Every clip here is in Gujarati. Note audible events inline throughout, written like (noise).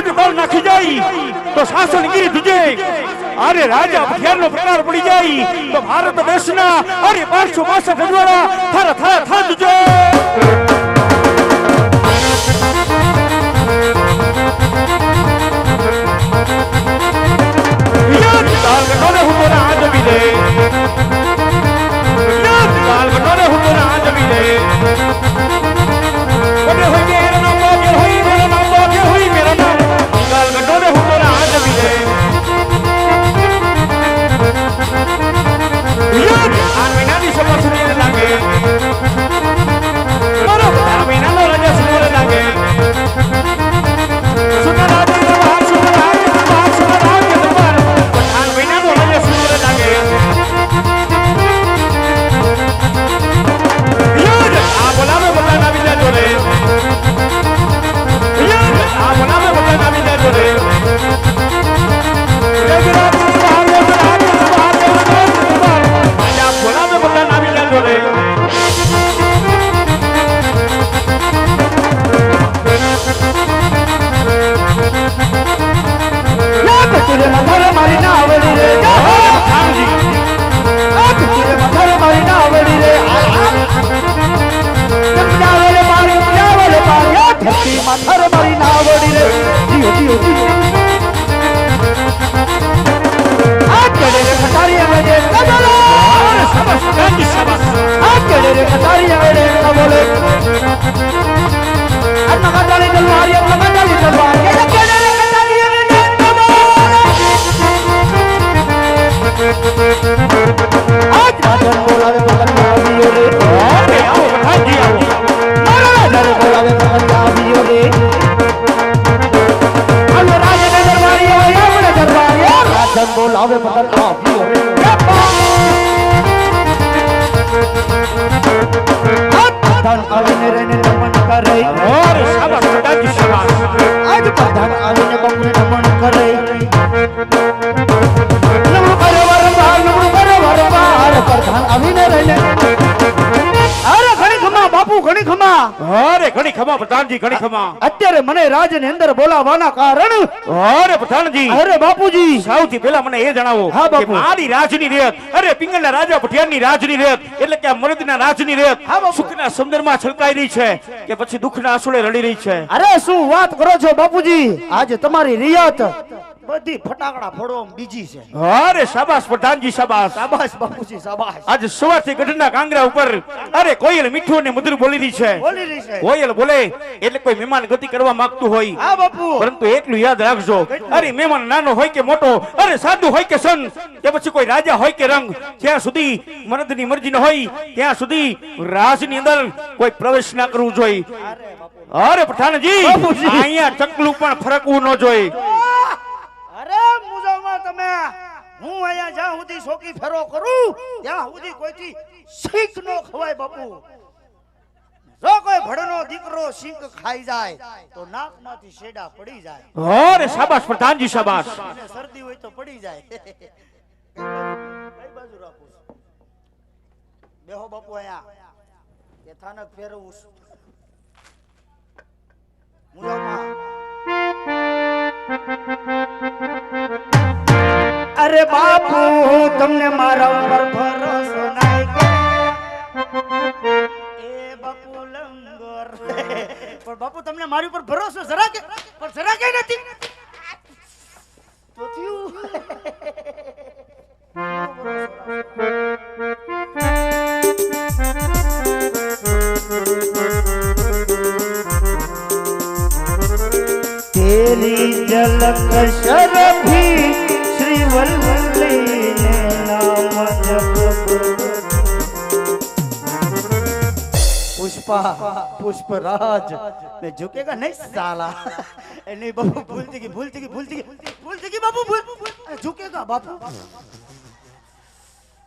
હાવજું બાર નાખી જાય, તો શાસન ગીરી દુજે અરે રાજા હથિયારનો પ્રકાર પડી જાય, તો ભારત દેશના અરે પાંચસો પાસઠ રજવાડા થર થર થા દુજે યાદ દાલ ગટોરે હું તો રાજ વીરે દરબારી રાધન બોલાવે પગલ આવ્યો રે પ્રધાન આવીને રહીને નમન કરે અરે શાબાશ પઠાણજી શાબાશ આજ પ્રધાન આવીને બપોરે નમન કરે નમણું કરે વારંવાર નમણું કરે વારંવાર પ્રધાન આવીને રહીને અરે ઘણી ખમા બાપુ ઘણી ખમા? અરે ઘણી ખમા પ્રધાનજી ઘણી ખમા. અત્યારે મને રાજની અંદર બોલાવવાના કારણ? અરે પ્રધાનજી. અરે બાપુજી. સૌથી પહેલા મને એ જણાવો હા, બાપુ. મારી રાજની રેત અરે પિંગળના રાજા પઠિયારની રાજની રેત એટલે કે મરદના રાજની રેત. સુખના સુંદરમાં છલકાઈ રહી છે કે પછી દુઃખના આંસુડે રડી રહી છે. અરે શું વાત કરો છો બાપુજી? આજે તમારી રિયાત બધી ફટાકડા ફોડવામાં બીજી છે. અરે શાબાશ પ્રધાનજી શાબાશ. શાબાશ બાપુજી શાબાશ. આજે સવારથી ગઢના કાંગરા ઉપર અરે કોયલ મીઠું ને મધુર બોલી રહી છે. કોયલ બોલે એટલે કોઈ મહેમાન ગતિ કરવા માંગતું હોય. હા બાપુ. પરંતુ એટલું યાદ રાખજો અરે મહેમાન નાનો હોય કે મોટો અરે સાધુ હોય કે સંત કે પછી કોઈ રાજા હોય કે રંગ જ્યાં સુધી મરદની મરજી ન હોય ત્યાં સુધી રાજની અંદર કોઈ પ્રવેશ ના કરવું જોઈએ. અરે પઠાણજી અહીંયા ચકલું પણ ફરકવું ન જોઈએ. અરે મુજામાં તમે હું અહીંયા જ્યાં સુધી શોકી ફેરો કરું ત્યાં સુધી કોઈથી શીખ નો ખવાય બાપુ. જો કોઈ ભડનો દીકરો શીખ ખાઈ જાય તો નાકમાંથી શેડા પડી જાય. ઓરે શાબાશ પ્રધાનજી શાબાશ. અને શરદી હોય તો પડી જાય. કઈ બાજુ- રાખું? બેહો બાપુ અહીંયા. કે થાનક ફેરવું છું. અરે બાપુ તમને મારા ઉપર ભરોસો કે બાપુ લંગર પણ બાપુ, તમને મારી ઉપર ભરોસો જરા કે પણ જરા કે નથી. તો થયું. તેરી ઝલક પુષ્પા, પુષ્પરાજ. મેં ઝુકેગા નહીં સાલા. એને બાપુ ભૂલતી ગઈ ભૂલતી ગઈ ભૂલતી ગઈ ભૂલતી ગઈ બાપુ, ભૂલ. ઝુકેગા બાપુ.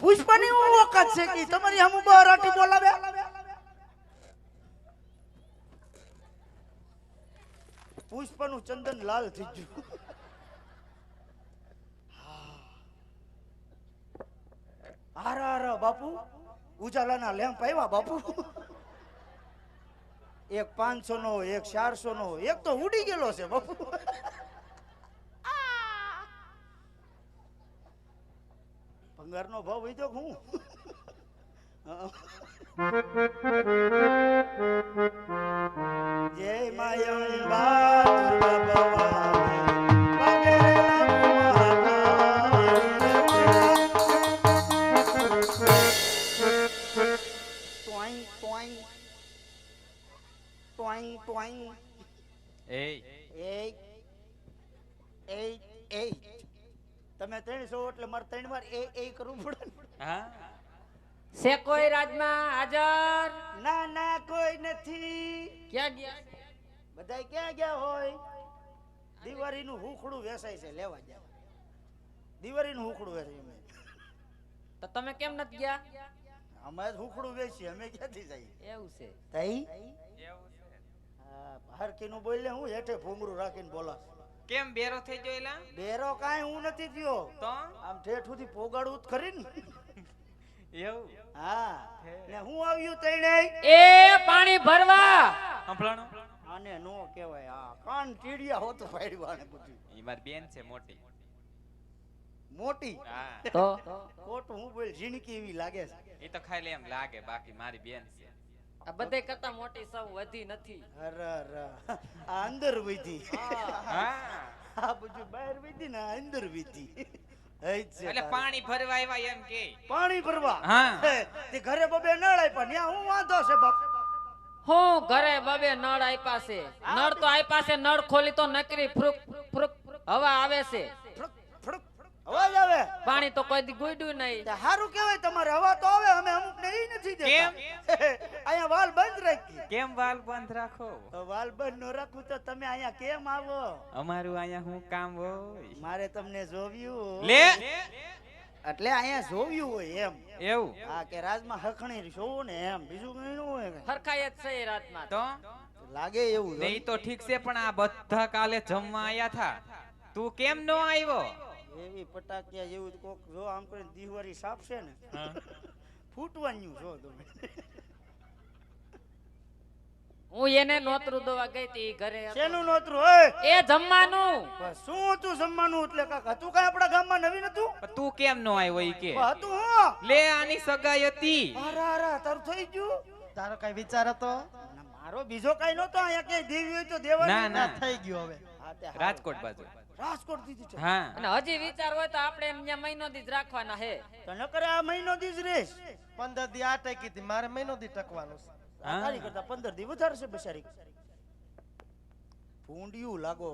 પુષ્પાની વખત છે કે? તમારી હમ બરાટી બોલાવે પુષ્પાનું ચંદન લાલ થઈ ગયું. હારા હારા બાપુ. ઉજાલાના લેમ્પ આવ્યા બાપુ. એક પાંચસો નો એક ચારસો નો એક તો ઉડી ગયેલો છે બાપુ. ભંગારનો ભાવ વધ્યો કે હું? જય માયંબા દુર્ગા એ એ કરવું પડે હા? છે કોઈ રાજમાં હાજર? ના ના કોઈ નથી. ક્યાં ગયા? બધા ક્યાં ગયા હોય? દિવાળીનું હુખડું વેસાય છે લેવા ગયા દિવાળીનું હુખડું વેસાય અમે તો તમે કેમ નથી ગયા? અમે જ હુખડું વેચીએ અમે ક્યાંથી જઈએ? એવું છે. તઈ? હા હરકીનું બોલે હું હેઠે ભૂંગળું રાખીને બોલા કેમ બેરો થઈ ગયો એલા? બેરો કાંઈ હું નથી થયો. તો? આમ ઠેઠું થી પોગાડવું જ ખરી ને. એવું? હા. ને હું આવ્યું તઈને એ પાણી ભરવા. સંભળાણું આને નો કહેવાય. આ કાન ટીડિયા હોતો પાડ્યું આને બધું. ઈ મારી બેન છે મોટી. મોટી? તો? ખોટું હું બોલ જીણકી એવી લાગે છે. એ તો ખાલી એમ લાગે બાકી મારી બેન છે. આ બધે કરતા મોટી સૌ વધી નથી. અરે અરે આ અંદર વધી. હા. આ બધું બહાર વીધી ને અંદર વીધી. હઈ જ છે એટલે પાણી ભરવા આવ્યા એમ કે. પાણી ભરવા? હા. તે ઘરે બબે નળ આપ્યા ન્યા હું વાંધો છે બાપ? હું ઘરે બબે નળ આપ્યા છે. નળ તો આપ્યા છે નળ ખોલી તો નકરી ફ્રુક ફ્રુક હવા આવે છે. ફડક, ફડક, અવાજ આવે? પાણી તો કોઈ દી ગુડ્યું નહીં. સારું કેવાય કહેવાય તમારે હવા તો આવે અમે અમુક ને ઈ નથી દેતા. અહીંયા વાલ કેમ વાલ બંધ રાખો? વાલ બંધ નો રાખું તો તમે અહીંયા કેમ આવો? અમારું અહીંયા શું કામ હોય. મારે તમને જોવ્યું. લે! એટલે અહીંયા જોવ્યું હોય એમ. એવું? હા કે રાજમાં હખણી જોવું ને એમ. બીજું કઈ ન હોય હરખાય જ છે રાતમાં તો? લાગે એવું નહીં તો ઠીક છે પણ આ બધા કાલે જમવા આયા થા. તું કેમ નો આવ્યો એવી પટાકિયા જેવું કોક જો આમ કરીને દિવાળી સાપશે ને. ફૂટવાનું જો તમે. હું એને નોતરું દવા ગઈ હતી ઘરે શેનું નોતરું હોય એ જમવાનું. શું હતું જમવાનું? એટલે કાક હતું કાંઈ આપણા ગામમાં નવીન હતું? તું કેમ નો આવ્યો ઈ કે? હતું હું. લે આની સગાઈ હતી. અરે અરે તારું થઈ ગયું? તારો કઈ વિચાર હતો? મારો બીજો કઈ નતો અહીંયા કે દેવી હોય તો દેવાની. ના ના. થઈ ગયું હવે. રાજકોટ બાજુ. રાજકોટ દીધી છે. હા. અને હજી વિચાર હોય તો આપણે એમ ત્યાં મહિનો દી જ રાખવાના હે. તો નકર આ મહિનો દીજ રેસ. પંદર દી આ ટકી હતી મારે મહિનો દી ટકવાનું છે. તારી કરતા પંદર દી વધારે છે બિચારી ભૂંડિયું લાગો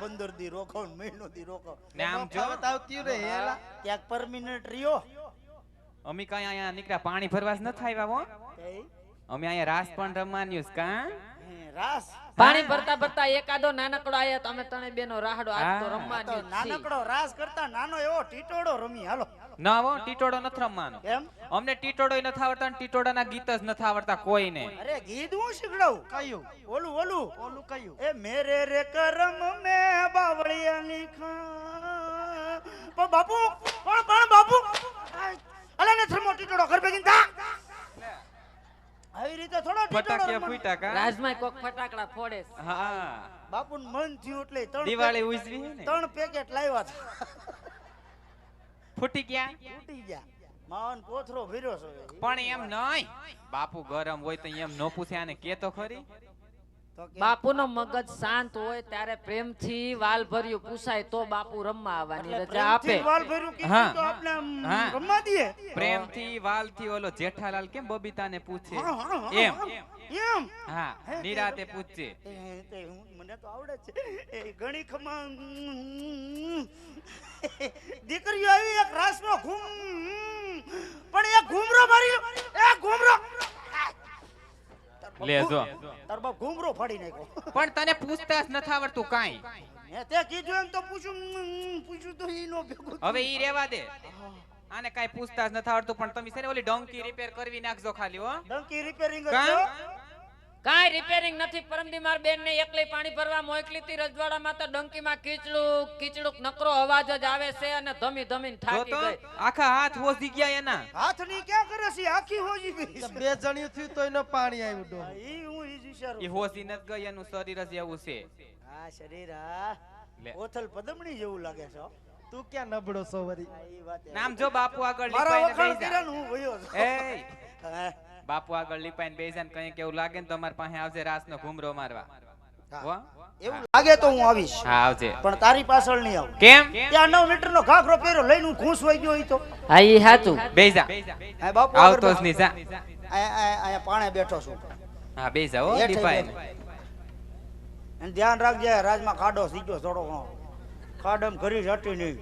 પંદર દી રોકો મહિનો દી રોકો ને આમ જો. આવતી રે ક્યાંક પરમિનન્ટ રહ્યો. અમે કઈ અહીંયા નીકળ્યા પાણી ભરવા ન નથી આવ્યા હો. અમે અહીંયા રાસ પણ રમવાનું છે કા? રાસ? પાણી ભરતા ભરતા એકાદો નાનકડો આયા તો અમે ત્રણે બેનો રાહડો આજ તો. રમવાની નાનકડો રાસ કરતા નાનો એવો ટીટોડો રમી હાલો. ના હો ટીટોડો નથી રમવાનો. એમ? અમને ટીટોડો નથી આવડતા ને ટીટોડાના ગીત જ નથી આવડતા કોઈને. અરે ગીત હું શીખડાવું? કયું? ઓલું ઓલું? ઓલું કયું? એ મેરે રે કરમ મે બાવળિયાની ખા પણ બાપુ પણ પણ બાપુ. અલે ને થર્મો ટીટોડો ઘર ભેગી થા. આવી રીતે થોડો ફટાકડા ફૂટા. કા? રાજમાં કોક ફટાકડા ફોડે હા. બાપુ મન થયું એટલે ત્રણ દિવાળી ઉજવી હે ને. ત્રણ પેકેટ લાવ્યા હતા. ફૂટી ગયા? ફૂટી ગયા. માવન કોથરો ભર્યો છે પણ એમ નહીં. બાપુ ગરમ હોય તો એમ નો પૂછે આને કે તો ખરી? તો કે બાપુનો મગજ શાંત હોય ત્યારે પ્રેમથી વાલ ભર્યું પૂછાય તો બાપુ રમવા આવવાની રજા આપે. પ્રેમથી વાલ ભર્યું કીધું તો આપણે રમવા દઈએ પ્રેમથી વાલથી ઓલો જેઠાલાલ કેમ બબીતાને પૂછે? એમ. એમ. હા નિરાતે હું મને તો આવડે છે. ઘણી ખમા (laughs) દીકરીઓ આવી એક રાસનો ઘૂમ. પણ એ ઘૂમરો મારી એ ઘૂમરો. લે જો. તાર બાપ ઘૂમરો ફાડી નાખ્યો. પણ તને પૂછતા જ નથી આવડતું કાઈ. મેં તે કીધું એમ તો પૂછું પૂછું પૂછ્યું તો ઈ નો ભેગું હવે ઈ રેવા દે. આને કાઈ પૂછતા જ નથી આવડતું પણ તમે છે ને ઓલી ડોંકી રિપેર કરવી નાખજો ખાલી હો. ડંકી રિપેરિંગ જ. કાંઈ રિપેરિંગ નથી. પરમદી માર બેન ને એકલી પાણી ભરવા મોકલી હતી. રજવાડામાં તો ડંકીમાં કીચડું કીચડું નકરો અવાજ જ આવે છે અને ધમી ધમીને થાકી ગઈ. આખા હાથ હોજી ગયા એના. હાથની ક્યાં કરે છે? આખી હોજી ગઈ બે જણિયું થયું તો એનો પાણી આવ્યું ડો હા, ઈ હું ઈ જ વિચારું ઈ હોસી નથી ગઈ એનું શરીર જ એવું છે. આ શરીર આ લે. ઓથલ પદમણી જેવું લાગે છે તું ક્યાં નબળો છો વરી? નામ જો બાપુ આગળ મારા વખાણ કર્યા હું વયો છું. બાપુ આગળ લીપાઈને બેસી ને કંઈક એવું લાગે ને તો અમારી પાસે આવજે રાસનો ઘૂમરો મારવા. હો? એવું લાગે તો હું આવીશ. હા આવજે. પણ તારી પાછળ નહીં આવું. કેમ? ત્યાં નવ મીટર નો ઘાઘરો પહેર્યો લઈને હું ખુશ હોય ગયો ઈ તો. હા ઈ હાચું. બેસા જા. બાપુ આવતો જ બેઠો. નહીં જા. પાણે બેઠો છું. હા બેસા હો દીપાઈ અને ધ્યાન રાખજે રાજમાં ખાડો સીધો થોડો ઘણો ખાડમ ઘરી જતી નહીં.